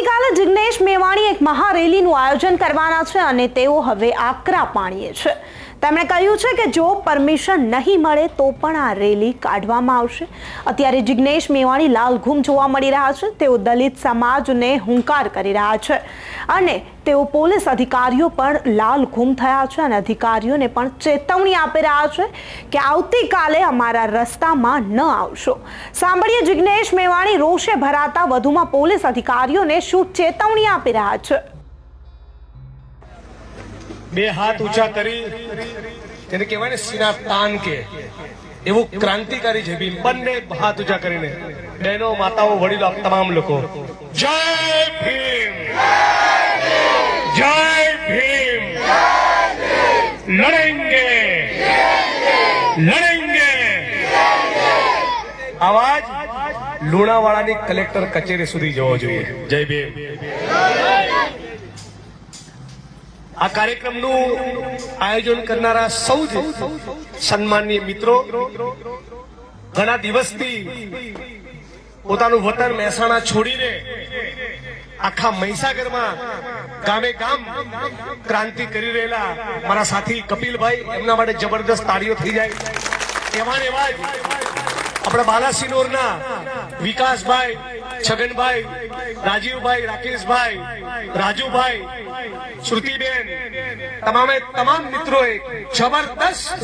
આવતીકાલે જિગ્નેશ મેવાણી એક મહારેલીનું આયોજન કરવાના છે અને તેઓ હવે આકરા પાણીએ છે. તેમણે કહ્યું છે કે જો પરમિશન નહીં મળે તો પણ આ રેલી કાઢવામાં આવશે. અત્યારે જિગ્નેશ મેવાણી લાલઘૂમ જોવા મળી રહ્યા છે. તેઓ દલિત સમાજને હુંકાર કરી રહ્યા છે અને તેઓ પોલીસ અધિકારીઓ પણ લાલઘૂમ થયા છે અને અધિકારીઓને પણ ચેતવણી આપી રહ્યા છે કે આવતીકાલે અમારા રસ્તામાં ન આવશો. સાંભળીએ જિજ્ઞેશ મેવાણી રોષે ભરાતા વધુમાં પોલીસ અધિકારીઓને શું ચેતવણી આપી રહ્યા છે? બે હાથ ઊંચા કરી, એને કહેવાય ને સીના તાન કે, એવું ક્રાંતિકારી છે ભીમ બંને હાથ ઊંચા કરીને બહેનો, માતાઓ, વડીલો તમામ લોકો, જય ભીમ! જય ભીમ! લડેંગે! લડેંગે! અવાજ લુણાવાડાની કલેક્ટર કચેરી સુધી જવો જોઈએ. જય ભીમ! આ કાર્યક્રમનું આયોજન કરનારા સૌ જ સન્માનીય મિત્રો, ઘણા દિવસથી પોતાનું વતન મહેસાણા છોડીને આખા મહીસાગરમાં ગામે ગામ ક્રાંતિ કરી રહેલા મારા સાથી કપિલભાઈ, એમના માટે જબરદસ્ત તાળીઓ થઈ જાય. એવા ને એવા જ આપણા બાલાસિનોરના વિકાસભાઈ છગનભાઈ, રાજીવભાઈ, રાકેશભાઈ, રાજુભાઈ, શ્રુતિબેન, તમામે તમામ મિત્રોએ જબરદસ્ત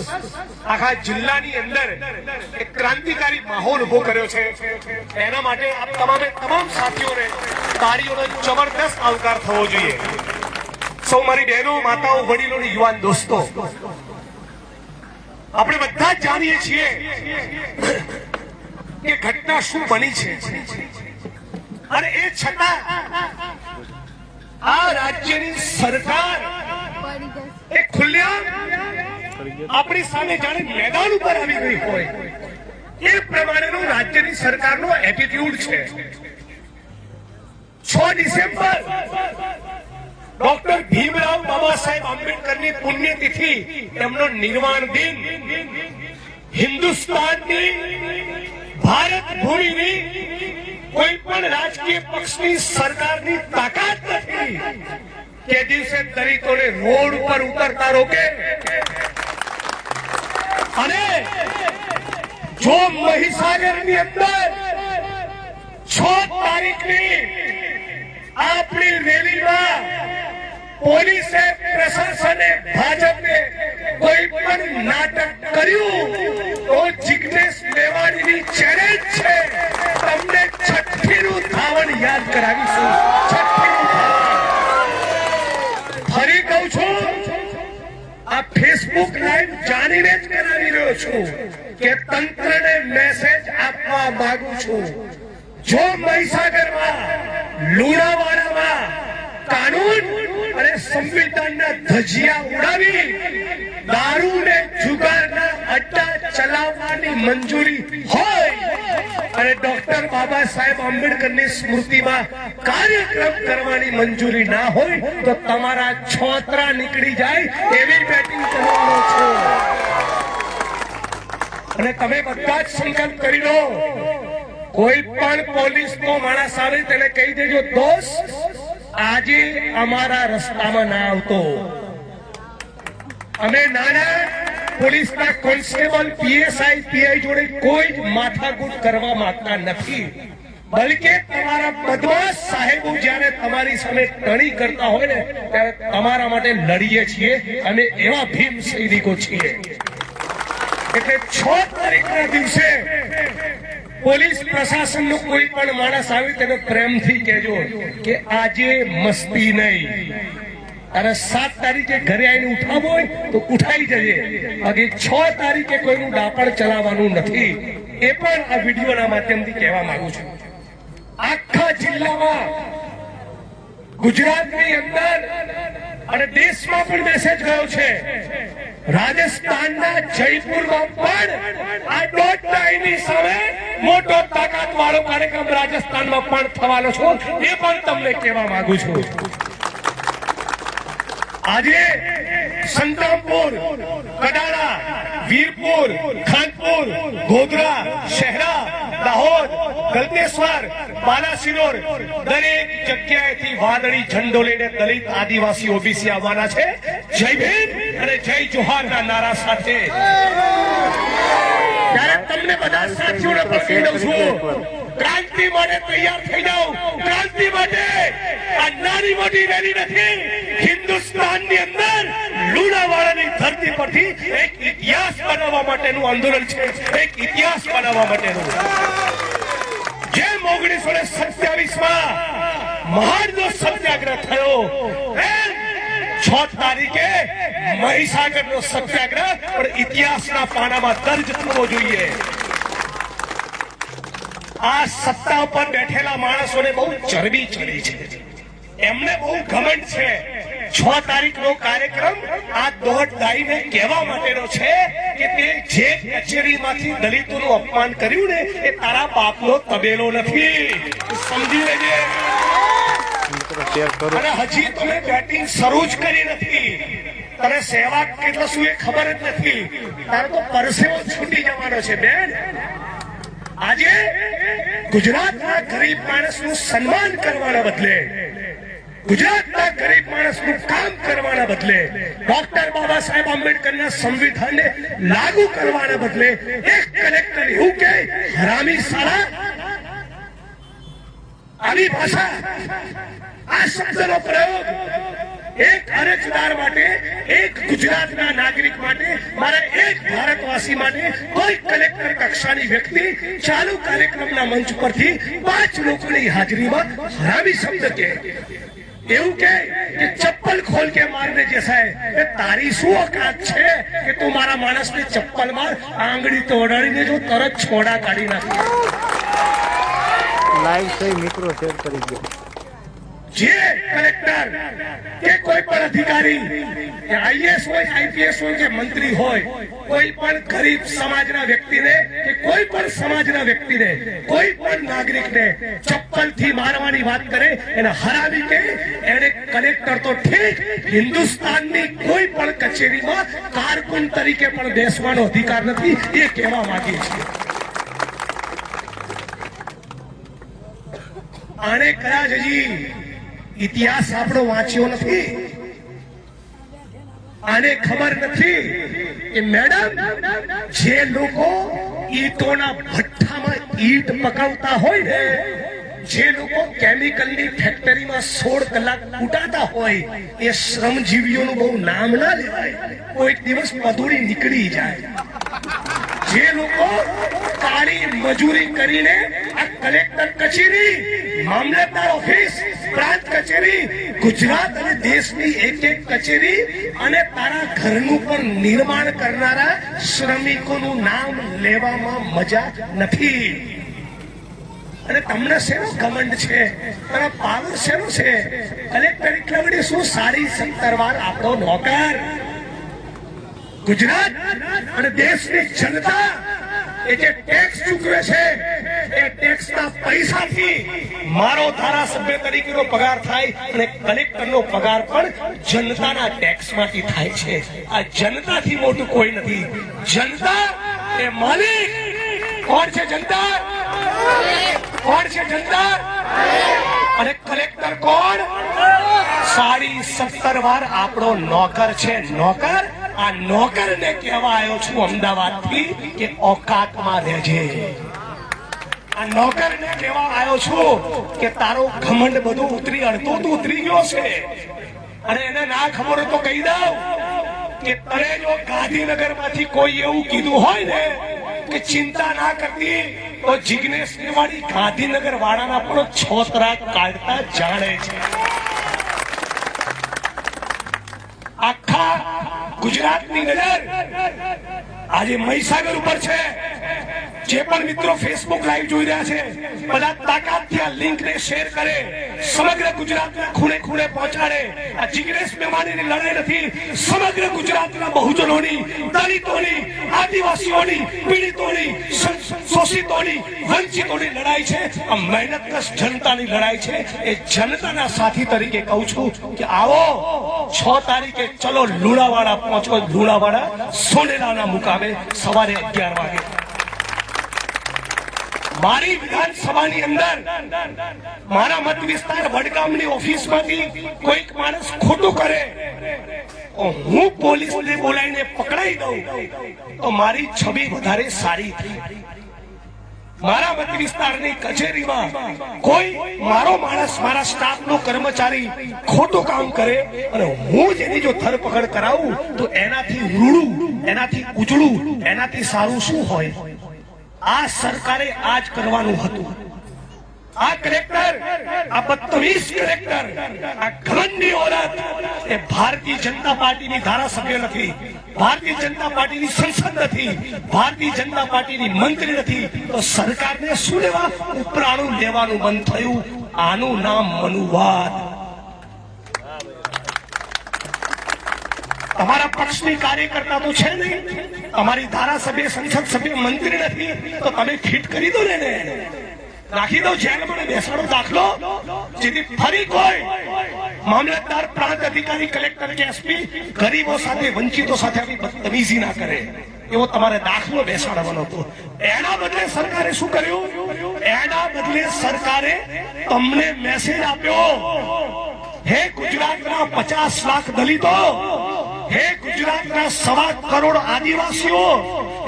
આખા જિલ્લાની અંદર એક ક્રાંતિકારી માહોલ ઊભો કર્યો છે. એના માટે આપ તમામે તમામ સાથીઓને તારીઓનો જબરદસ્ત આવકાર થવો જોઈએ. સૌ મારી બહેનો, માતાઓ, વડીલો યુવાન દોસ્તો, આપણે બધા જાણીએ છીએ કે ઘટના શું બની છે. અને એ છતાં આ રાજ્યની સરકાર એ ખુલ્લેઆમ આપણી સામે જાણે મેદાન ઉપર આવી ગઈ હોય. એ પ્રમાણેનો રાજ્યની સરકારનો એટીટ્યુડ છે. છ ડિસેમ્બર ડોક્ટર ભીમરાવ બાબા સાહેબ આંબેડકરની પુણ્યતિથિ, એમનો નિર્વાણ દિન. હિન્દુસ્તાનની ભારત ભૂમિની કોઈ પણ રાજકીય પક્ષની સરકારની તાકાત નથી કે દિવસે દલિતોને રોડ ઉપર ઉતરતા રોકે. અને જો મહીસાગરની અંદર છ તારીખની આપણી રેલીમાં પોલીસે પ્રશાસને ભાજપે કોઈ પણ નાટક કર્યું, તો જિજ્ઞેશ મેવાણીની ચેલેન્જ છે. તમને છઠ્ઠીનું ધાવણ યાદ કરાવીશું છઠ્ઠીનું ધાવણ ફરી કહું છું, આ ફેસબુક લાઈવ જાણીને જ કરાવી રહ્યો છું કે તંત્રને મેસેજ આપવા માંગુ છું. જો મહીસાગરમાં, લુણાવાડામાં કાનૂન અને સંવિધાનના ધજિયા ઉડાવી દારૂ ને જુગારના અડ્ડા ચલાવવાની મંજૂરી અને ડોક્ટર બાબા સાહેબ આંબેડકરની સ્મૃતિમાં કાર્યક્રમ કરવાની મંજૂરી ના હોય તો તમારા છોતરા નીકળી જાય એવી બેટિંગ કરવાનો છો. અને તમે બધા જ સંકલ્પ કરી લો. કોઈ પણ પોલીસ નો માણસ આવે તેને કહી દેજો, દોસ્ત, આજે અમારા રસ્તામાં ના આવતો. અમે નાના પોલીસના કોન્સ્ટેબલ, પીએસઆઈ, પીઆઈ જોડે કોઈ જ માથાકૂટ કરવા માંગતા નથી. બલકે તમારા બદમાશ સાહેબો જ્યારે તમારી સામે ટણી કરતા હોય ને, ત્યારે તમારા માટે લડીએ છીએ અને એવા ભીમ સૈનિકો છીએ. એટલે છ તારીખના દિવસે પોલીસ પ્રશાસનનો કોઈ પણ માણસ આવે, તેને પ્રેમથી કહેજો કે આજે મસ્તી નહીં. અને સાત તારીખે ઘરે આવીને ઉઠાવો હોય તો ઉઠાઈ જજે. બાકી છ તારીખે કોઈનું ડાપણ ચલાવવાનું નથી. એ પણ આ વિડીયોના માધ્યમથી કહેવા માંગુ છું. આખા જિલ્લામાં, ગુજરાતની અંદર અને દેશમાં પણ મેસેજ ગયો છે. રાજસ્થાનના જયપુરમાં પણ આ ડોટ ટાઈની સામે મોટો તાકાત વાળો કાર્યક્રમ રાજસ્થાનમાં પણ થવાનો છો. એ પણ તમને કહેવા માંગુ છું. આજે સંતરામપુર, કડાણા, વીરપુર, ખાનપુર, ગોધરા, શહેરા, દાહોદ ગલતેશ્વર બાલાસિનોર દરેક જગ્યાએથી વાદળી ઝંડો લઈને દલિત આદિવાસી ઓબીસી આવવાના છે. જય ભીમ અને જય જોહારના નારા સાથે. ત્યારે તમને બધા સાથીઓને પ્રતિ દઉં છું, ક્રાંતિ માટે તૈયાર થઈ જાઓ. ક્રાંતિ માટે આ નાની મોટી રેલી નથી. હિન્દુસ્તાનની અંદર લુણાવાડાની ધરતી પરથી એક ઇતિહાસ બનાવવા માટેનું આંદોલન છે. એક ઇતિહાસ બનાવવા માટેનું. જેમ ઓગણીસો ને સત્યાવીસમાં મહાન સત્યાગ્રહ થયો, એમ છ તારીખે મહીસાગર નો સત્યાગ્રહ પણ ઇતિહાસના પાનામાં દર્જ થવો જોઈએ. આ સત્તા ઉપર બેઠેલા માણસોને બહુ ચરબી ચડી છે. એમને બહુ ઘમંડ છે. છ તારીખ નો કાર્યક્રમ આ દોઢ દાઈને કહેવા માટેનો છે કે તે જે કચેરીમાંથી દલિતોનું અપમાન કર્યું ને એ તારા બાપનો તબેલો નથી. સમજી લેજે. અને હજી તમે બેટિંગ શરૂ જ કરી નથી. તને સેવા કેટલો શું એ ખબર જ નથી. તારો તો પરસેવો છૂટી જવાનો છે બેન. આજે ગુજરાતના ગરીબ માણસનું સન્માન કરવાના બદલે ગુજરાતના ગરીબ માણસનું કામ કરવાના બદલે ડોક્ટર બાબા સાહેબ આંબેડકરના સંવિધાનને લાગુ કરવાના બદલે એક કલેક્ટર એવું કે હરામી સારા. આવી ભાષા, આ શબ્દનો પ્રયોગ એક અરજદાર માટે, એક ગુજરાતના નાગરિક માટે, મારા એક ભારતવાસી માટે કોઈ કલેક્ટર કક્ષાની વ્યક્તિ ચાલુ કાર્યક્રમના મંચ પરથી પાંચ લોકોની હાજરીમાં હરાવી શબ્દ કે એવું કે ચપ્પલ ખોલ કે મારને જે है એ તારી શું ઓકાત છે કે તું મારા માણસને ચપ્પલ માર, આંગળી તોડાડીને જો તરત છોડા કાઢી નાખે. લાઈવ થઈ, મિત્રો, શેર કરી દો. જે કલેક્ટર કે કોઈ પણ અધિકારી આઈએસ હોય, આઈપીએસ હોય, કે મંત્રી હોય, કોઈ પણ ગરીબ સમાજના વ્યક્તિને કે કોઈ પણ સમાજના વ્યક્તિને, કોઈ પણ નાગરિકને ચપ્પલથી મારવાની વાત કરે, એને હરાવી કે એને કલેક્ટર તો ઠીક, હિન્દુસ્તાનની કોઈ પણ કચેરીમાં કારકુન તરીકે પણ બેસવાનો અધિકાર નથી, એ કહેવા માંગીએ છીએ. આને કદાચ હજી ઇતિહાસ આપણો વાંચ્યો નથી. આને ખબર નથી કે મેડમ, જે લોકો ઈટોના ભઠ્ઠામાં ઈટ પકવતા હોય ને, જે લોકો કેમિકલની ફેક્ટરીમાં સોળ કલાક કૂટાતા હોય, એ શ્રમજીવીઓનું બહુ નામ ના લેવાય. કોઈક દિવસ પદુડી નીકળી જાય. જે લોકો કાળી મજૂરી કરીને આ કલેક્ટર કચેરી, મામલતદાર ઓફિસ, પ્રાંત કચેરી, ગુજરાત અને દેશની એક એક કચેરી અને તારા ઘરનું પણ નિર્માણ કરનારા શ્રમિકોનું નામ લેવામાં મજા નથી. અને તમને શેનો ઘમંડ છે? તારા પાવર શેનો છે? કલેક્ટર એટલા શું સારી સત્તરવાર આપણો નોકર? ગુજરાત અને દેશની જનતા એ જે ટેક્સ ચૂકવે છે, એ ટેક્સના પૈસાથી મારો ધારાસભ્ય તરીકેનો પગાર થાય અને કલેક્ટરનો પગાર પણ જનતાના ટેક્સમાંથી થાય છે. આ જનતાથી મોટું કોઈ નથી. જનતા એ માલિક. કોણ છે જનતા? કોણ છે જનતા? અને કલેક્ટર કોણ? સાડી સત્તર વાર આપણો નોકર છે. નોકર આ નોકરને કહેવા આવ્યો છું અમદાવાદથી કે ઓકાતમાં રહેજે. આ નોકરને કહેવા આવ્યો છું કે તારો ઘમંડ બધું ઉતરી અડધું તો ઉતરી ગયો છે. અને એને ના ખબર તો કહી દઉં કે તને જો ગાંધીનગરમાંથી કોઈ એવું કીધું હોય ને કે ચિંતા ના કરતી, તો જિગ્નેશ મેવાડી ગાંધીનગર વાળાના પણ છોતરા કાઢતા જાણે છે. આખા ગુજરાતની નજર આજે મહીસાગર ઉપર છે. જે પણ મિત્રો ફેસબુક લાઈવ જોઈ રહ્યા છે બધા તાકાતથી આ લિંક ને શેર કરે, સમગ્ર ગુજરાતના ખૂણે ખૂણે પહોંચાડે. આ જિગ્નેશ મેમાનીની લડાઈ નથી, સમગ્ર ગુજરાતના બહુજનોની, દલિતોની, આદિવાસીઓની, પીડિતોની શોષિતોની, વંચિતોની લડાઈ છે. આ મહેનતકશ જનતાની લડાઈ છે. એ જનતાના સાથી તરીકે કહું છું કે આવો, છ તારીખે ચલો લુણાવાડા પહોંચો. લુણાવાડા સોનેલાના મુકામે સવારે અગિયાર વાગે. મારી વિધાનસભાની અંદર, મારા મત વિસ્તાર વડગામની ઓફિસમાંથી કોઈક માણસ ખોટું કરે હું પોલીસને બોલાવીને પકડાઈ દઉં. તો મારી છબી વધારે સારી થઈ. મારા મત વિસ્તારની કચેરીમાં કોઈ મારો માણસ મારા સ્ટાફનો કર્મચારી ખોટું કામ કરે અને હું જેની જો ધરપકડ કરાવું, તો એનાથી રૂડું, એનાથી ઉજળું, એનાથી સારું શું હોય? આ સરકારે આ જ કરવાનું હતું. આ કલેક્ટર, આ બત્તવીસ કલેક્ટર, આ ઘમંડી ઓરત એ ભારતીય જનતા પાર્ટીની ધારાસભ્ય નથી. ભારતીય જનતા પાર્ટીની સંસદ નથી, ભારતીય જનતા પાર્ટીની મંત્રી નથી, તો સરકારને શું લેવા? ઉપરાણું લેવાનું બંધ થયું. આનું નામ મનુવાદ. તમારા પક્ષની કાર્યકર્તા તો છે નહીં. તમારી ધારાસભ્ય, સંસદ સભ્ય, મંત્રી નથી. તો તમે ફિટ કરી દો ને રાખી દો જેલમાં બેસાડો દાખલો. જેથી ફરી કોઈ મામલતદાર, પ્રાંત અધિકારી, કલેક્ટર કે એસપી, ગરીબો સાથે, વંચિતો સાથે આવી બદતમીઝી ના કરે. એવો તમારે દાખલો બેસાડવાનો હતો. એના બદલે સરકારે શું કર્યું? એના બદલે સરકારે તમને મેસેજ આપ્યો. હે ગુજરાતના પચાસ લાખ દલિતો, હે ગુજરાતના સવા કરોડ આદિવાસીઓ,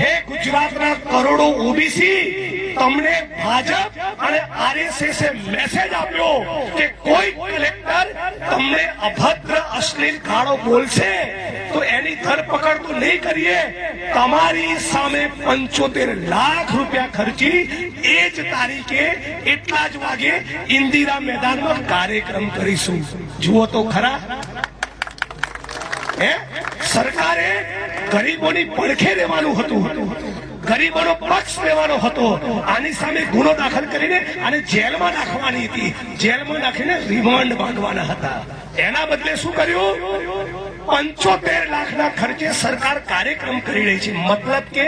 હે ગુજરાતના કરોડો ઓબીસી તમને ભાજપ અને આરએસએસ મેસેજ આપ્યો કે કોઈ કલેક્ટર તમને અભદ્ર, અશ્લીલ ગાળો બોલશે, તો એની ધરપકડ તો નહીં કરીએ. તમારી સામે પંચોતેર લાખ રૂપિયા ખર્ચી એ જ તારીખે એટલા જ વાગે ઇન્દિરા મેદાનમાં કાર્યક્રમ કરીશું. જુઓ તો ખરા. સરકારે ગરીબોની પડખે રહેવાનું હતું. ગરીબોનો પક્ષ લેવાનો હતો. આની સામે ગુનો દાખલ કરીને આને જેલમાં નાખવાની હતી. જેલમાં નાખીને રિમાન્ડ માંગવાના હતા. એના બદલે શું કર્યું? પંચોતેર લાખના ખર્ચે સરકાર કાર્યક્રમ કરી રહી છે. મતલબ કે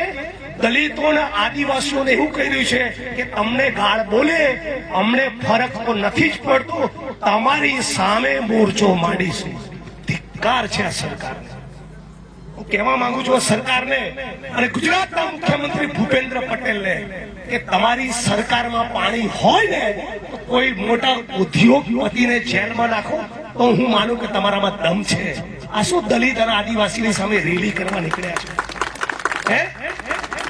દલિતોના આદિવાસીઓને એવું કહી રહ્યું છે કે તમને ગાળ બોલે, અમને ફરક તો નથી જ પડતો. તમારી સામે મોરચો માંડીશું. ધિક્કાર છે આ સરકારને. કહેવા માંગુ છું સરકારને અને ગુજરાતના મુખ્યમંત્રી ભૂપેન્દ્ર પટેલને કે તમારી સરકારમાં પાણી હોય ને તો કોઈ મોટા ઉદ્યોગપતિને જેલમાં નાખો તો હું માનું કે તમારામાં દમ છે. આ શું દલિત અને આદિવાસીની સામે રેલી કરવા નીકળ્યા છે? હે?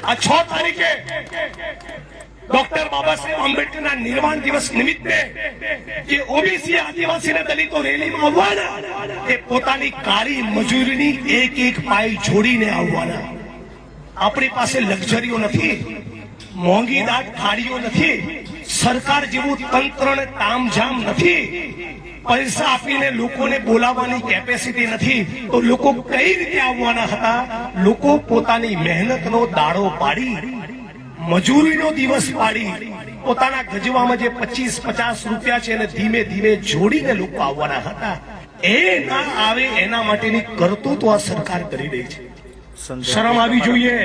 આ છ તારીખે ડોક્ટર બાબા સાહેબ આંબેડકરના નિર્વાણ દિવસ નિમિત્તે જે ઓબીસી આદિવાસી અને દલિતો રેલીમાં આવવાના એ પોતાની કાળી મજૂરીની એક એક પાય જોડીને આવવાના. આપણી પાસે લક્ઝરીઓ નથી મોંઘી દાટ ગાડીઓ નથી, સરકાર જેવું તંત્ર ને તામઝામ નથી. પૈસા આપીને લોકોને બોલાવવાની કેપેસિટી નથી. તો લોકો કઈ રીતે આવવાના હતા? લોકો પોતાની મહેનતનો દાડો પાડી, મજૂરીનો દિવસ પાડી, પોતાના ગજવામાં જે પચીસ પચાસ રૂપિયા છે એને ધીમે ધીમે જોડીને લોકો આવવાના હતા. એ ના આવે એના માટેની કરતૂત આ સરકાર કરી રહી છે. શરમ આવી જોઈએ.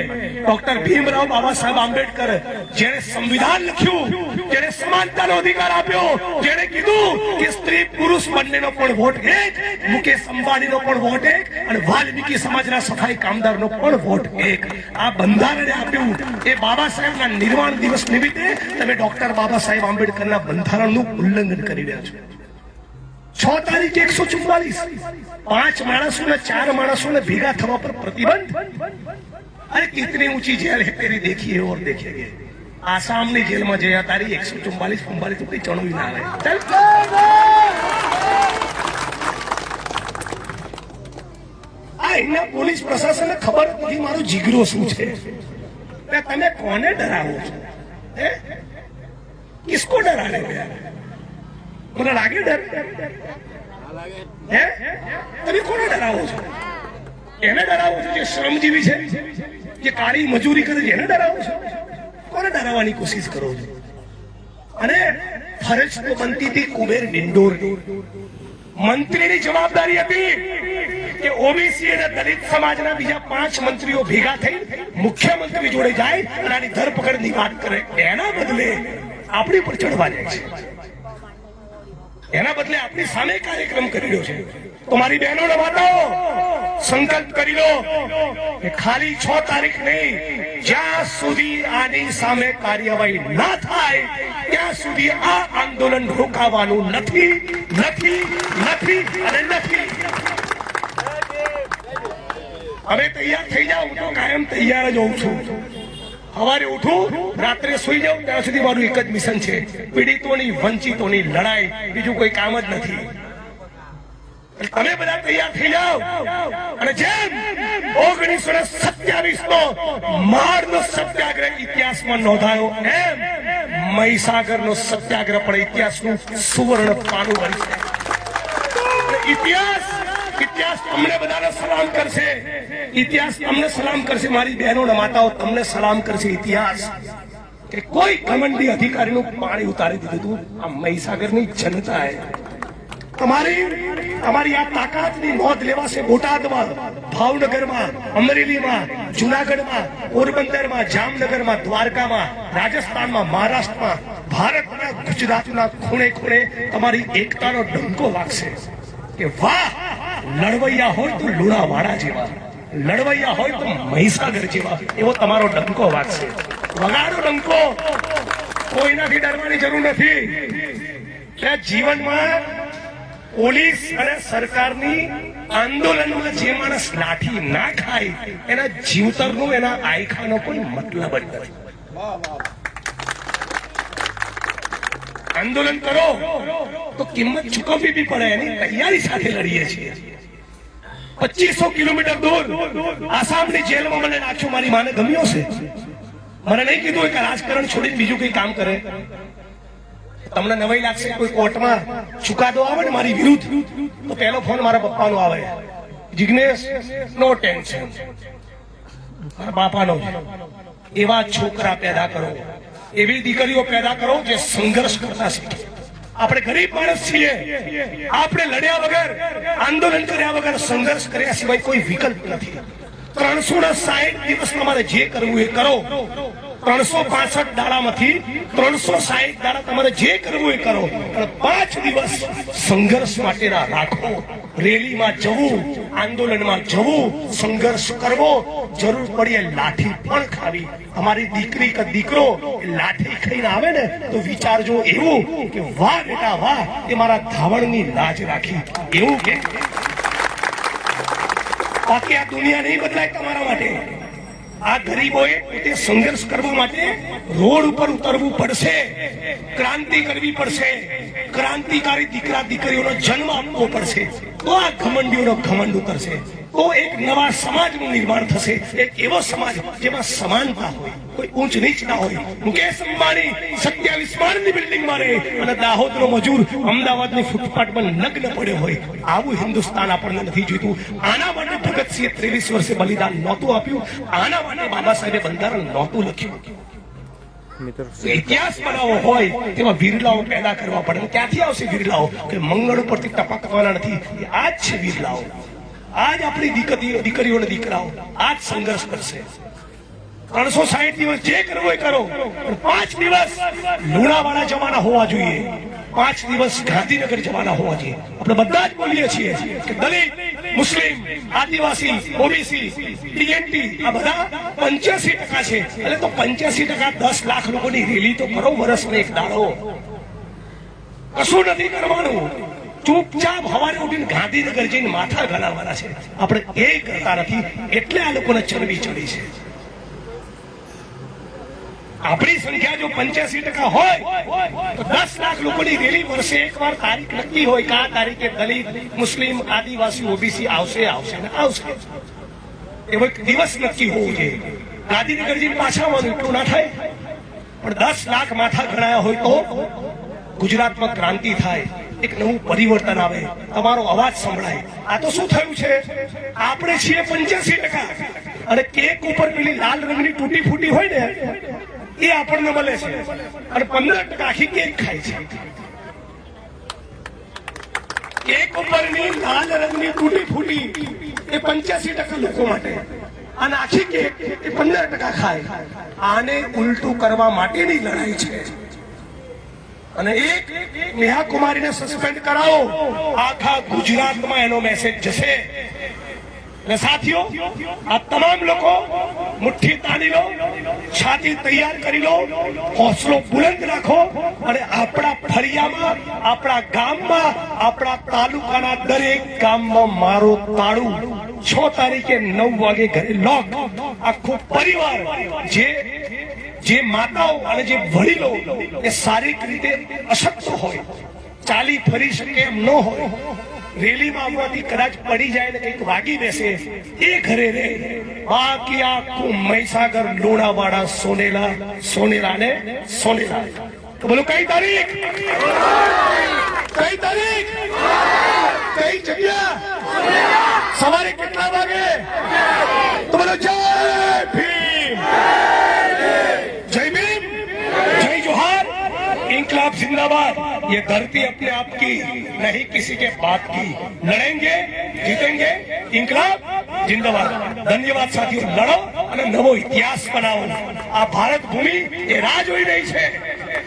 ડોક્ટર ભીમરાવ બાબા સાહેબ આંબેડકર જેણે સંવિધાન લખ્યું, જેણે સમાનતાનો અધિકાર આપ્યો, જેણે કીધું કે સ્ત્રી પુરુષ બંનેનો પણ વોટ એક, મુકેશ અંબાણીનો પણ વોટ એક અને વાલ્મીકી સમાજના સફાઈ કામદારનો પણ વોટ એક. આ બંધારણે આપ્યું. એ બાબા સાહેબના નિર્વાણ દિવસ નિમિત્તે તમે ડોક્ટર બાબા સાહેબ આંબેડકરના બંધારણનું ઉલ્લંઘન કરી રહ્યા છો. છ તારીખ એકસો ચુમ્માલીસ. પાંચ માણસો ને ચાર માણસો ને ભેગા થવા પર પ્રતિબંધ. અરે કેટલી ઊંચી જેલ હે તેરી દેખીએ ઓર દેખેગે આસામની જેલમાં જયા તારી એકસો ચુમ્માલીસ પંબાલીસ તો ચણવી ના આવે. આ એમના પોલીસ પ્રશાસનને ખબર નથી મારો જીગરો શું છે? તમે કોને ડરાવો છો? હે? કિસકો ડરાને ગયા મને લાગે ડર? હે? તમે કોને ડરાવો છો? એને ડરાવો છો જે શ્રમજીવી છે? જે કાળી મજૂરી કરે છે, એને ડરાવો છો? કોને ડરાવવાની કોશિશ કરો છો? અને ફરજ તો બનતી હતી કુબેર ડિંડોર. મંત્રીની જવાબદારી હતી કે ઓબીસી અને દલિત સમાજના બીજા પાંચ મંત્રીઓ ભેગા થઈ મુખ્યમંત્રી જોડે જાય અને આની ધરપકડની વાત કરે. એના બદલે આપણી પર ચડવા જાય છે. એના બદલે આપણી સામે કાર્યક્રમ કરી રહ્યો છે. તો મારી બહેનો માતાઓ સંકલ્પ કરી લો કે ખાલી છ તારીખ નહીં, જ્યાં સુધી આની સામે કાર્યવાહી ના થાય, ત્યાં સુધી આ આંદોલન રોકાવાનું નથી નથી નથી અને નથી. હવે તૈયાર થઈ જાઓ તો કાયમ તૈયાર જ હોઉં છું. સવારે ઉઠું, રાત્રે સુઈ જાઉં, ત્યાં સુધી મારું એક જ મિશન છે. પીડિતોની, વંચિતોની લડાઈ. બીજું કોઈ કામ જ નથી. તમે બધા તૈયાર થઈ જાઓ. અને જેમ ઓગણીસો ને સત્યાવીસ નો માર નો સત્યાગ્રહ ઇતિહાસમાં નોંધાયો, એમ મહીસાગર નો સત્યાગ્રહ પણ ઇતિહાસનું સુવર્ણ પાનું બનશે ઇતિહાસ ઇતિહાસ તમને બધાને સલામ કરશે. ઇતિહાસ તમને સલામ કરશે. મારી બહેનો ને માતાઓ, તમને સલામ કરશે. ઇતિહાસ કે કોઈ ઘમંડી અધિકારીનું પાણી ઉતારી દીધું હતું. આ મહીસાગરની જનતાએ તમારી તમારી આ તાકાતની નોંધ લેવાશે બોટાદમાં, ભાવનગરમાં, અમરેલીમાં, જુનાગઢમાં, પોરબંદરમાં, જામનગરમાં, દ્વારકામાં, રાજસ્થાનમાં, મહારાષ્ટ્રમાં, ભારતના ગુજરાતના ખૂણે ખૂણે તમારી એકતાનો ડંકો વાગશે કે વાહ! લડવૈયા હોય તો લુણાવાડા જેવા, લડવૈયા હોય તો મહીસાગર જેવા. એવો તમારો ડંકો વાગશે વગાડો ડંકો. કોઈનાથી ડરવાની જરૂર નથી. કે જીવનમાં પોલીસ અને સરકારની આંદોલનમાં જે માણસ લાઠી ના ખાય, એના જીવતરનું, એના આયખાનો કોઈ મતલબ જ નથી. આંદોલન કરો તો કિંમત ચૂકવવી બી પડે, એની તૈયારી સાથે લડીએ છીએ. પચીસો કિલોમીટર દૂર આસામની જેલમાં મને નાખ્યો. મારી માને ગમ્યો છે. મને નહીં કીધું કે રાજકારણ છોડીને બીજું કઈ કામ કરે. તમને નવાઈ લાગશે કોઈ કોર્ટમાં ચુકાદો આવે ને મારી વિરુદ્ધ, તો પહેલો ફોન મારા પપ્પાનો આવે. Jignesh, no tension. મારા બાપાનો. એવા છોકરા પેદા કરો. એવી દીકરીઓ પેદા કરો જે સંઘર્ષ કરતા શીખે. આપણે ગરીબ માણસ છીએ. આપણે લડ્યા વગર, આંદોલન કર્યા વગર સંઘર્ષ કર્યા સિવાય કોઈ વિકલ્પ નથી. ત્રણસો ના સાહીઠ દિવસ તમારે જે કરવું એ કરો. ત્રણસો પાસઠ દાડામાંથી ત્રણસો સાહીઠ દાડા તમારે જે કરવું એ કરો. પણ પાંચ દિવસ સંઘર્ષ માટેના રાખો. રેલીમાં જવું, આંદોલનમાં જવું, સંઘર્ષ કરવો, જરૂર પડીએ લાઠી પણ ખાવી. અમારી દીકરી કે દીકરો લાઠી ખાઈને આવે ને, તો વિચારજો એવું કે વાહ બેટા વાહ, એ મારા ધાવણની લાજ રાખી. એવું કે? બાકી આ દુનિયા નહીં બદલાય તમારા માટે. આ ગરીબોએ પોતે સંઘર્ષ કરવા માટે રોડ ઉપર ઉતરવું પડશે. ક્રાંતિ કરવી પડશે. ક્રાંતિકારી દીકરા દીકરીઓનો જન્મ આપવો પડશે. તો આ ઘમંડીઓનો ઘમંડ ઉતરશે. તો એક નવા સમાજનું નિર્માણ થશે. એક એવો સમાજ જેમાં સમાનતા હોય. કોઈ ઊંચ નીચ ના હોય. મુકેશ અંબાણી સત્યાવીસ માળની બિલ્ડિંગમાં રહે અને દાહોદનો મજૂર અમદાવાદની ફૂટપાથ પર નગ્ન પડ્યો હોય. આવું હિન્દુસ્તાન આપણને નથી જોઈતું. આના માટે ભગતસિંહે ત્રેવીસ વર્ષે બલિદાન નહોતું આપ્યું. આના માટે બાબા સાહેબે બંધારણ નહોતું લખ્યું. ઇતિહાસ બનાવવો હોય તેમાં વિરલાઓ પેદા કરવા પડે. ક્યાંથી આવશે વિરલાઓ? કે મંગળ ઉપરથી ટપકવાના નથી. આ જ છે વિરલાઓ. આજ આપણી દીકરીઓ દીકરીઓ અને દીકરાઓ આ જ સંઘર્ષ કરશે. ત્રણસો સાહીઠ દિવસ જે કરવો એ કરો. પણ પાંચ દિવસ લુણાવાળા જમાના હોવા જોઈએ. પાંચ દિવસ ગાંધીનગર જવાના હોવા જોઈએ. આપણે બધા જ બોલીએ છીએ કે દલિત મુસ્લિમ, આદિવાસી, ઓબીસી, ટીએનટી, આ બધા પંચ્યાસી ટકા છે. એટલે તો પંચ્યાસી ટકા દસ લાખ લોકોની રેલી તો કરો વર્ષનો એક દાડો. કશું નથી કરવાનું. ચૂપચાપ હવારે ઉઠીને ગાંધીનગર જઈને માથા ગણાવવાના છે. આપણે એ કરતા નથી. એટલે આ લોકોને ચરબી ચડી છે. આપણી સંખ્યા જો પંચ્યાસી ટકા હોય, તો દસ લાખ લોકોની રેલી વર્ષે એકવાર તારીખ નક્કી હોય કે તારીખે દલિત, મુસ્લિમ, આદિવાસી, ઓબીસી આવશે આવશે ને આવશે. એવો એક દિવસ નક્કી હોવું જોઈએ. ગાંધીનગર જઈને પાછા આવવાનું એટલું ના થાય. પણ દસ લાખ માથા ગણાયા હોય તો ગુજરાતમાં ક્રાંતિ થાય. એક નવું પરિવર્તન આવે. તમારો અવાજ સંભળાય. આ તો શું થયું છે? આપણે છીએ પંચ્યાસી ટકા. અને કેક ઉપર પેલી લાલ રંગની તૂટી ફૂટી હોય ને એ આપણને મળે છે. અને પંદર ટકા આખી કેક ખાય છે. કેક ઉપરની લાલ રંગની તૂટી ફૂટી એ પંચ્યાસી ટકા લોકો માટે. અને આખી કેક એ પંદર ટકા ખાય. આને ઉલટું કરવા માટેની લડાઈ છે. અને એક નેહા કુમારીને સસ્પેન્ડ કરાવો. આખા ગુજરાતમાં એનો મેસેજ જશે. અને સાથીઓ, આ તમામ લોકો મુઠ્ઠી તાણી લો, છાતી તૈયાર કરી લો, હોસલો બુલંદ રાખો અને આપણા ફળિયામાં, આપણા ગામમાં, આપણા તાલુકાના દરેક ગામમાં મારો તાળું છ તારીખે નવ વાગે ઘરે લોક. આખો પરિવાર, જે જે માતાઓ અને જે વડીલો એ શારીરિક રીતે અશક્ત હોય, ચાલી ફરી શકે એમ ન હોય રેલીમાં આવવાથી કદાચ પડી જાય ને કંઈક વાગી બેસે. એ ઘરે રે. બાકી આખું મહીસાગર, લુણાવાડા, સોનેલા સોનેલા. ને સોનેલા બોલો, કઈ તારીખ? કઈ તારીખ? કઈ જગ્યા? સવારે કેટલા વાગે? તો બોલો, જય ભીમ! इंकलाब जिंदाबाद ये धरती अपने आप की नहीं किसी के बाप की लड़ेंगे जीतेंगे इंकलाब जिंदाबाद धन्यवाद साथियों लड़ो અને નવો ઇતિહાસ બનાવો આ ભારત ભૂમિ એ રાહ જોઈ રહી છે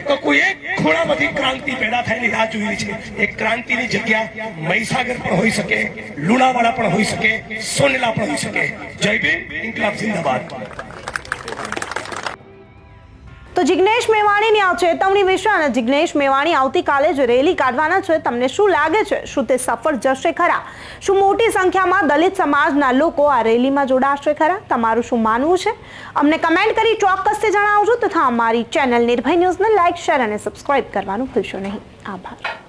તો કોઈ એક ખૂણામાંથી ક્રાંતિ પેદા થયેલી રાહ જોઈ રહી છે એ ક્રાંતિની જગ્યા મહીસાગર પણ હોઈ શકે લુણાવાડા પણ હોઈ શકે સોનેલા પણ હોઈ શકે જય ભીમ ઇન્કલાબ જિંદાબાદ તો જિગ્નેશ મેવાણીની આ ચેતવણી વિશે અને જિગ્નેશ મેવાણી આવતીકાલે જ રેલી કાઢવાના છે. તમને શું લાગે છે? શું તે સફળ જશે ખરા? શું મોટી સંખ્યામાં દલિત સમાજના લોકો આ રેલીમાં જોડાશે ખરા? તમારું શું માનવું છે? અમને કમેન્ટ કરી ચોક્કસથી જણાવજો તથા અમારી ચેનલ નિર્ભય ન્યૂઝને લાઇક, શેર અને સબસ્ક્રાઇબ કરવાનું ભૂલશો નહીં. આભાર.